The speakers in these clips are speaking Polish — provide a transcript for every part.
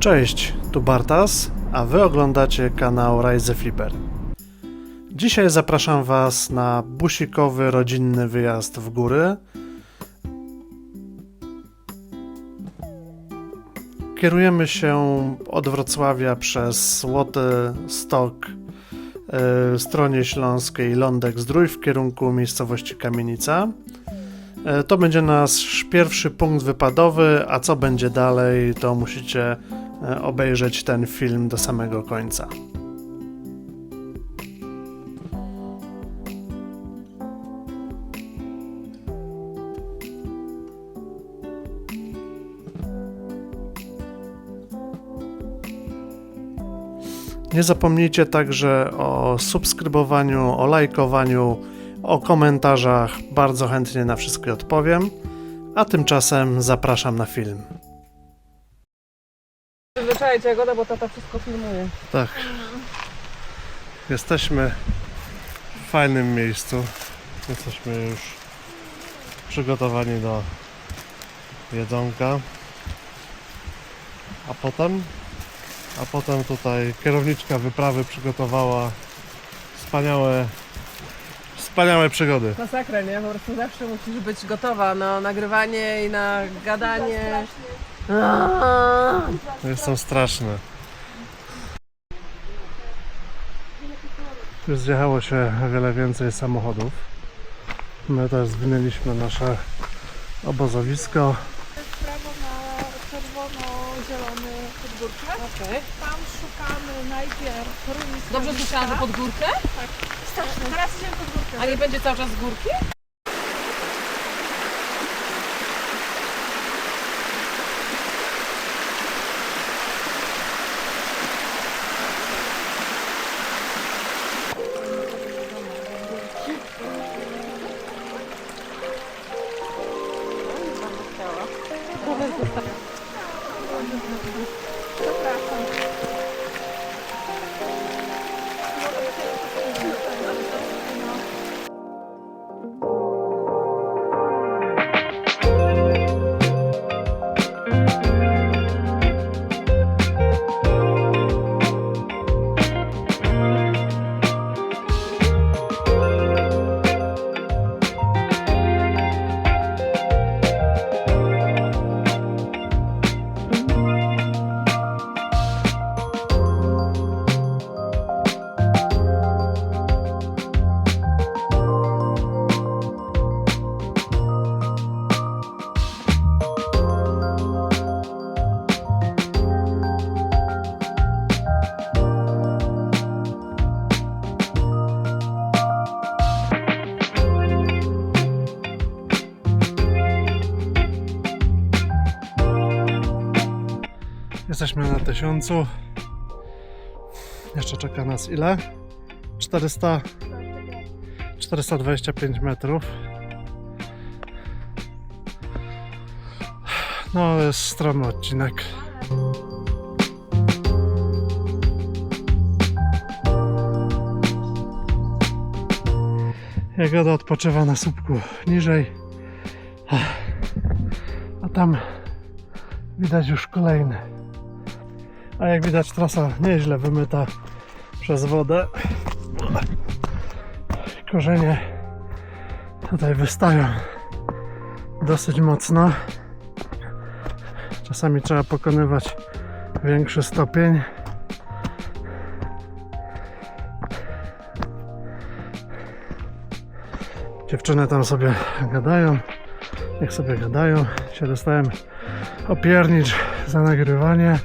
Cześć, tu Bartas, a wy oglądacie kanał Rise Flipper. Dzisiaj zapraszam was na busikowy rodzinny wyjazd w góry. Kierujemy się od Wrocławia przez Złoty Stok, stronie śląskiej Lądek Zdrój w kierunku miejscowości Kamienica. E, To będzie nasz pierwszy punkt wypadowy, a co będzie dalej, to musicie e, obejrzeć ten film do samego końca. Nie zapomnijcie także o subskrybowaniu, o lajkowaniu, o komentarzach. Bardzo chętnie na wszystkie odpowiem. A tymczasem zapraszam na film. Przyzwyczajcie Jagoda, bo tata wszystko filmuje. Tak. Jesteśmy w fajnym miejscu. Jesteśmy już przygotowani do jedzonka. A potem? A potem tutaj kierowniczka wyprawy przygotowała wspaniałe, wspaniałe przygody. Masakra, nie? Po prostu zawsze musisz być gotowa na nagrywanie i na gadanie. Są straszne. Tu zjechało się o wiele więcej samochodów. My też zwinęliśmy nasze obozowisko. prawo na czerwono-zielony Okej. Tam szukamy najpierw ruin Dobrze słyszałam, że pod górkę? Straszne. Teraz idziemy pod górkę. A nie będzie cały czas z górki? Jesteśmy na tysiącu. Jeszcze czeka nas ile? 400 425 metrów. No, jest stromy odcinek. Jagoda odpoczywa na słupku niżej. A tam widać już kolejny. A jak widać trasa nieźle wymyta przez wodę. Korzenie tutaj wystają dosyć mocno. Czasami trzeba pokonywać większy stopień. Dziewczyny tam sobie gadają. Niech sobie gadają. Się dostałem opiernicz za nagrywanie.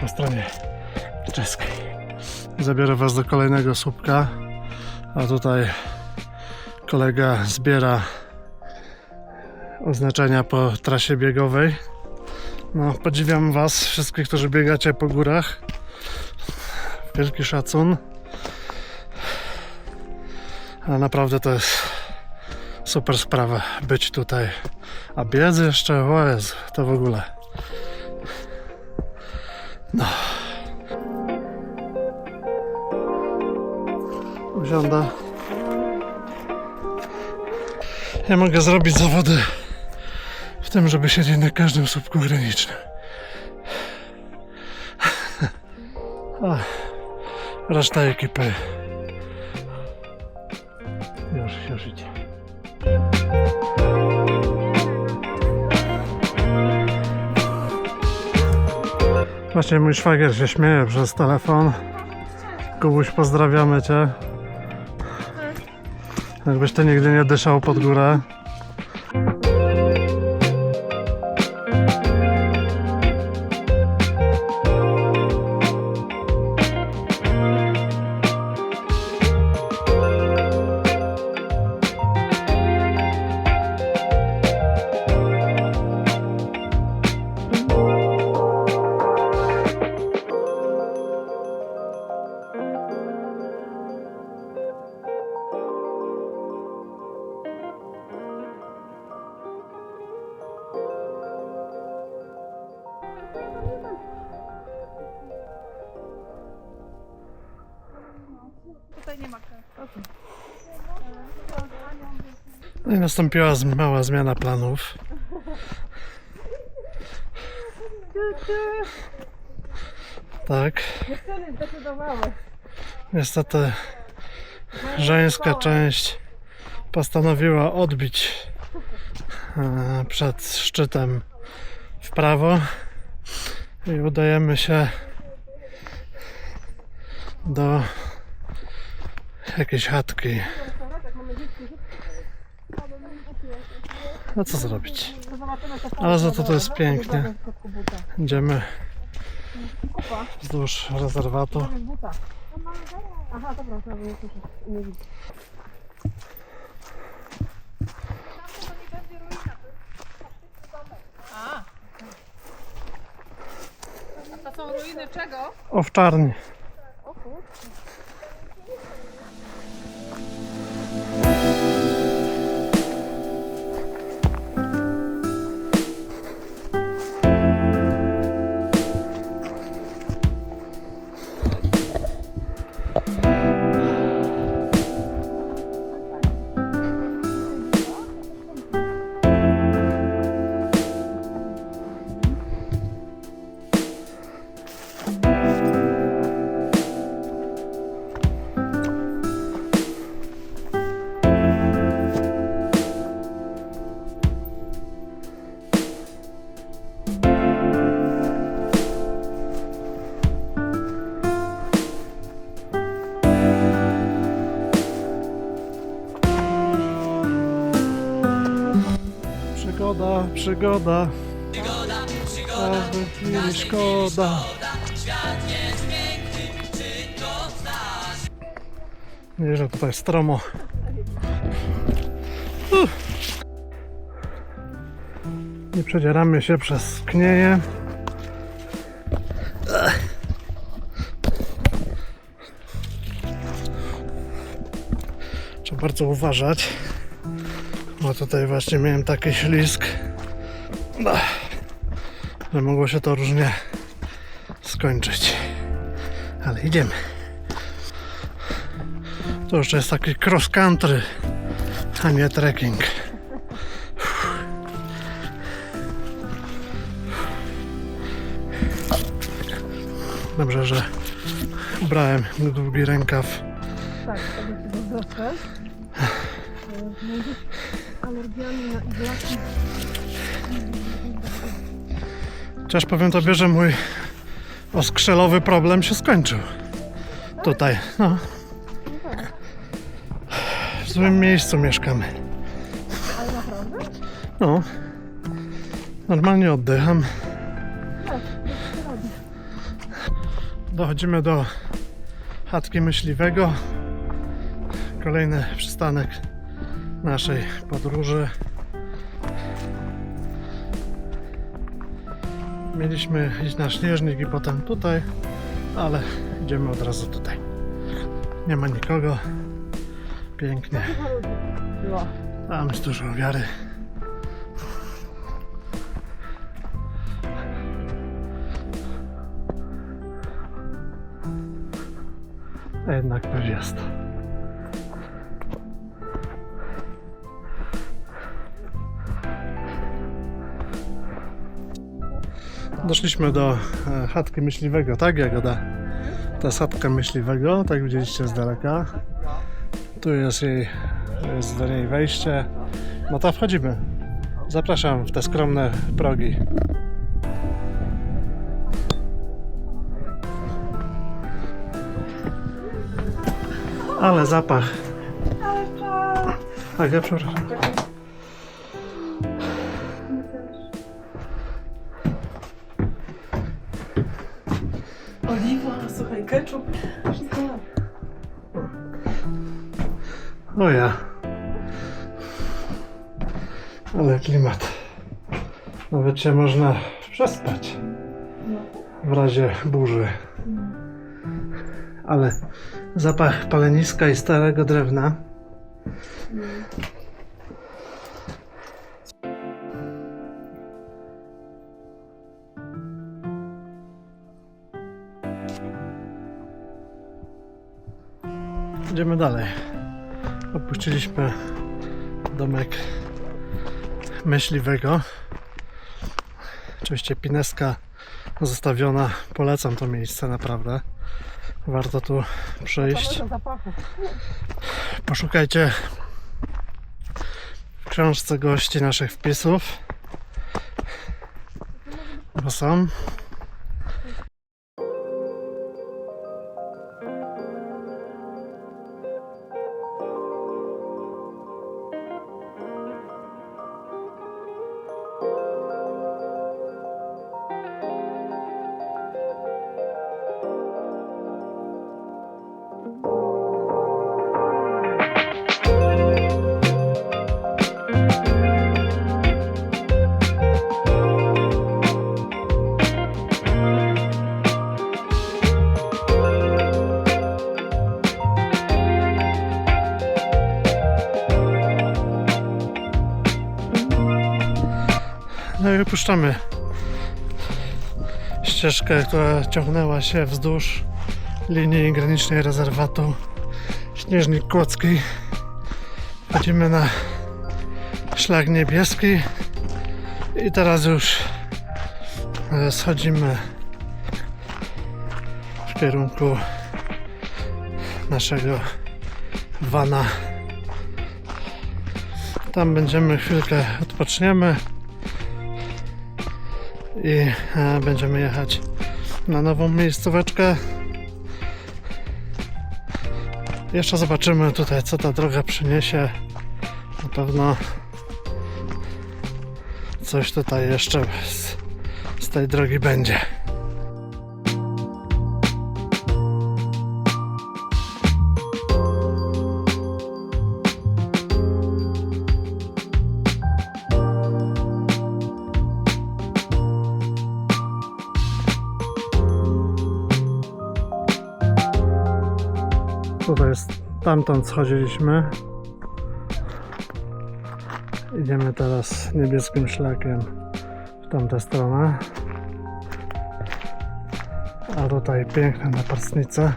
Po stronie czeskiej. Zabiorę Was do kolejnego słupka. A tutaj kolega zbiera oznaczenia po trasie biegowej. No, podziwiam Was, wszystkich, którzy biegacie po górach. Wielki szacun. Ale naprawdę to jest Super sprawa być tutaj. A biec jeszcze, o Jezu, to w ogóle. No. Usiąda. Ja mogę zrobić zawody w tym, żeby siedzieć na każdym słupku granicznym. Reszta ekipy Właśnie mój szwagier się śmieje przez telefon. Kubuś, pozdrawiamy cię. Jakbyś ty nigdy nie dyszał pod górę. No i nastąpiła mała zmiana planów. Tak. Niestety żeńska część postanowiła odbić e, przed szczytem w prawo i udajemy się do jakiejś chatki. No co zrobić? Ale za to to jest pięknie. Idziemy wzdłuż rezerwatu. Aha, dobra, to nie widzę. To są ruiny czego? Owczarni. Przygoda, przygoda. Każdy chwili szkoda. Nieźle tutaj stromo. Uff. Nie przedzieramy się przez knieje. Trzeba bardzo uważać. Bo tutaj właśnie miałem taki ślisk, Ach, że mogło się to różnie skończyć. Ale idziemy. To jeszcze jest taki cross country, a nie trekking. Dobrze, że ubrałem długi rękaw. Tak, to by się zazdroszczę. Alergiami na iglaki. Chociaż powiem tobie, że mój oskrzelowy problem się skończył. Tutaj, no. W złym miejscu mieszkamy. Ale naprawdę? No. Normalnie oddycham. Dochodzimy do chatki myśliwego. Kolejny przystanek naszej podróży. Mieliśmy iść na śnieżnik i potem tutaj, ale idziemy od razu tutaj. Nie ma nikogo. Pięknie. Tam jest dużo wiary. A jednak też jest. Doszliśmy do e, chatki myśliwego, tak Jagoda? To jest chatka myśliwego, tak widzieliście z daleka. Tu jest jej, jest do niej wejście. No to wchodzimy. Zapraszam w te skromne progi. Ale zapach. Tak, ja przepraszam. Ale klimat. Nawet się można przespać. W razie burzy. Ale zapach paleniska i starego drewna. Idziemy dalej. Opuściliśmy domek myśliwego. Oczywiście pineska zostawiona. Polecam to miejsce naprawdę. Warto tu przyjść. Poszukajcie w książce gości naszych wpisów. Bo są. Wypuszczamy ścieżkę, która ciągnęła się wzdłuż linii granicznej rezerwatu Śnieżnik Kłodzki. Wchodzimy na szlak niebieski i teraz już e, schodzimy w kierunku naszego wana. Tam będziemy chwilkę odpoczniemy i e, będziemy jechać na nową miejscóweczkę. Jeszcze zobaczymy tutaj, co ta droga przyniesie. Na pewno coś tutaj jeszcze z, z tej drogi będzie. Tamtąd schodziliśmy. Idziemy teraz niebieskim szlakiem w tamtę stronę. A tutaj piękne napastnice.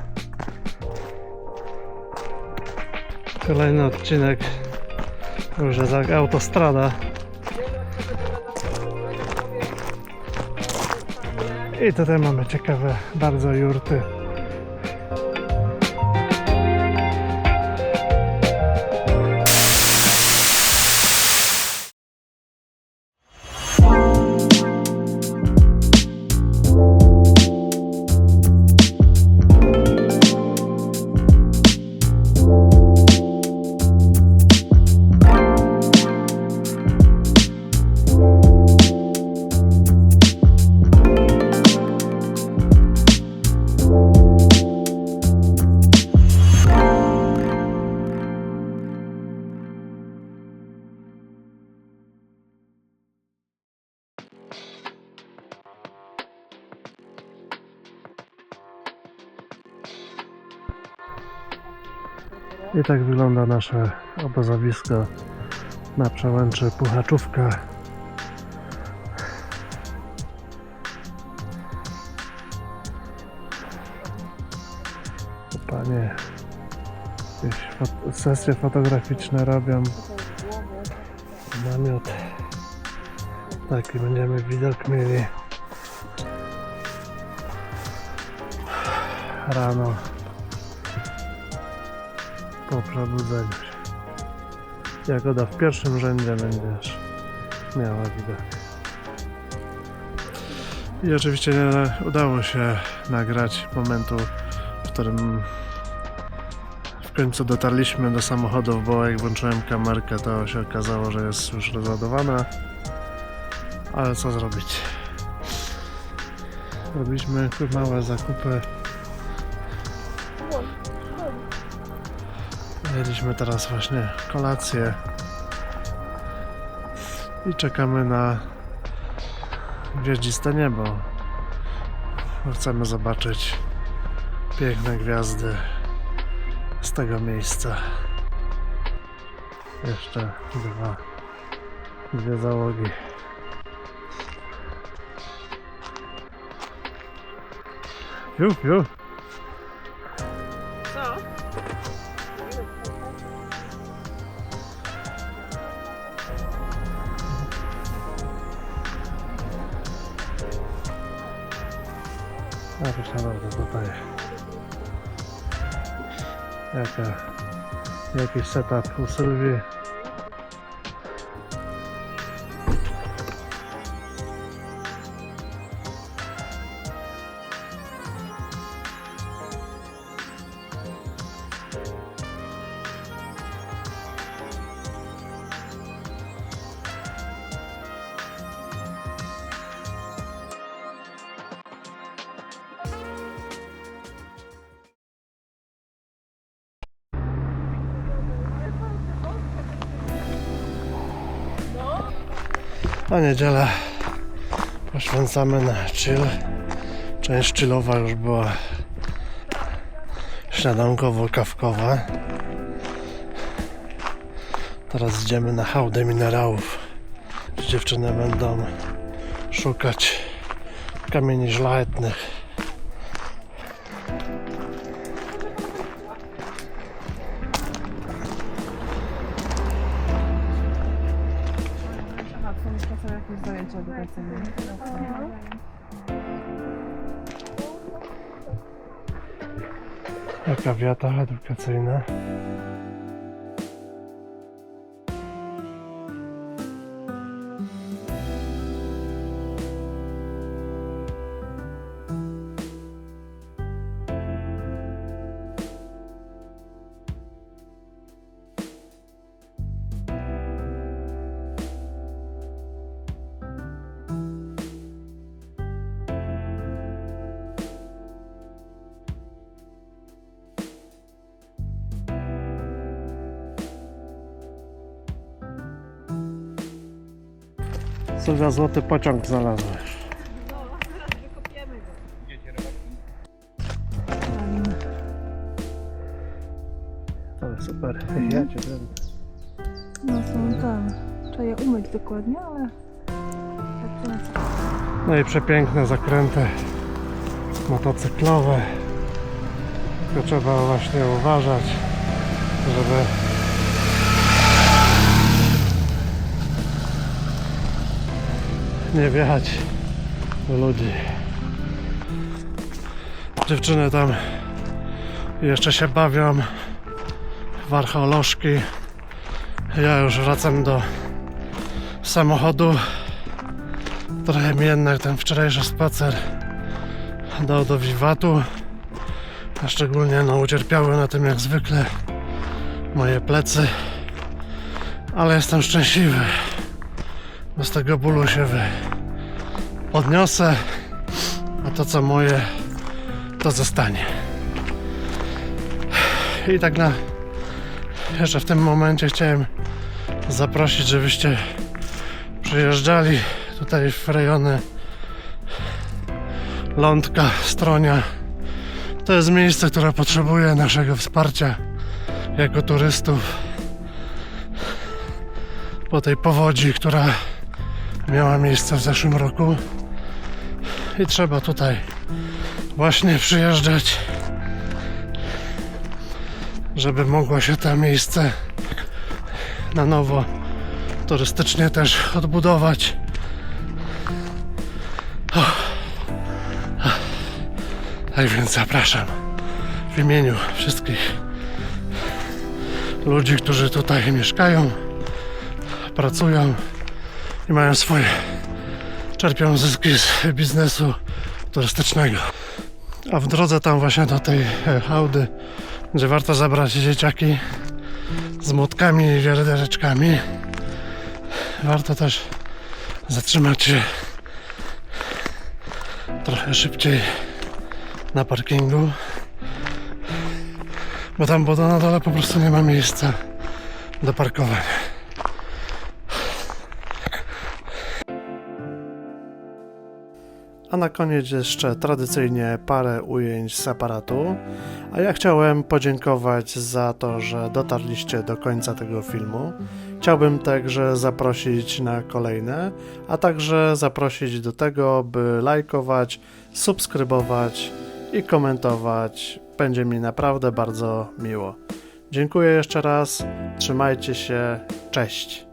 Kolejny odcinek. Jak autostrada. I tutaj mamy ciekawe bardzo jurty. I tak wygląda nasze obozowisko Na przełęczy Puchaczówka. Panie, jakieś fot- sesje fotograficzne robią. Namiot. Taki będziemy widok mieli. Rano. Po przebudzeniu się. Jagoda w pierwszym rzędzie będziesz miała widok. I oczywiście nie udało się nagrać momentu, w którym w końcu dotarliśmy do samochodów, bo jak włączyłem kamerkę, to się okazało, że jest już rozładowana. Ale co zrobić? Robiliśmy małe zakupy. Jedliśmy teraz właśnie kolację i czekamy na gwieździste niebo. Chcemy zobaczyć piękne gwiazdy z tego miejsca. Jeszcze dwa, dwie załogi. Ju, ju. Також народ запитає. Яка якийсь сетап у серві. A niedzielę poświęcamy na chill. Część chillowa już była śniadankowo-kawkowa. Teraz idziemy na hałdę minerałów. Dziewczyny będą szukać kamieni szlachetnych. Jaka wiata edukacyjna. Za złoty pociąg znalazłeś? Ale super. Ja cię będę. No są tam. Trzeba je umyć dokładnie, ale... Tak to? No i przepiękne zakręty motocyklowe. Tylko trzeba właśnie uważać, żeby nie wjechać do ludzi. Dziewczyny tam jeszcze się bawią w archeolożki. Ja już wracam do samochodu. Trochę mi jednak ten wczorajszy spacer dał do wiwatu. A szczególnie no, ucierpiały na tym jak zwykle moje plecy. Ale jestem szczęśliwy. Z tego bólu się wy podniosę. A to co moje, to zostanie. I tak na jeszcze w tym momencie chciałem zaprosić, żebyście przyjeżdżali tutaj w rejony Lądka, Stronia. To jest miejsce, które potrzebuje naszego wsparcia jako turystów. po tej powodzi, która miała miejsce w zeszłym roku. I trzeba tutaj właśnie przyjeżdżać, żeby mogło się to miejsce na nowo turystycznie też odbudować. Tak więc zapraszam w imieniu wszystkich ludzi, którzy tutaj mieszkają, pracują i mają swoje, czerpią zyski z biznesu turystycznego. A w drodze tam właśnie do tej e, hałdy, gdzie warto zabrać dzieciaki z młotkami i wiadereczkami, warto też zatrzymać się trochę szybciej na parkingu. Bo tam bo na dole po prostu nie ma miejsca do parkowania. A na koniec jeszcze tradycyjnie parę ujęć z aparatu. A ja chciałem podziękować za to, że dotarliście do końca tego filmu. Chciałbym także zaprosić na kolejne, a także zaprosić do tego, by lajkować, subskrybować i komentować. Będzie mi naprawdę bardzo miło. Dziękuję jeszcze raz, trzymajcie się, cześć.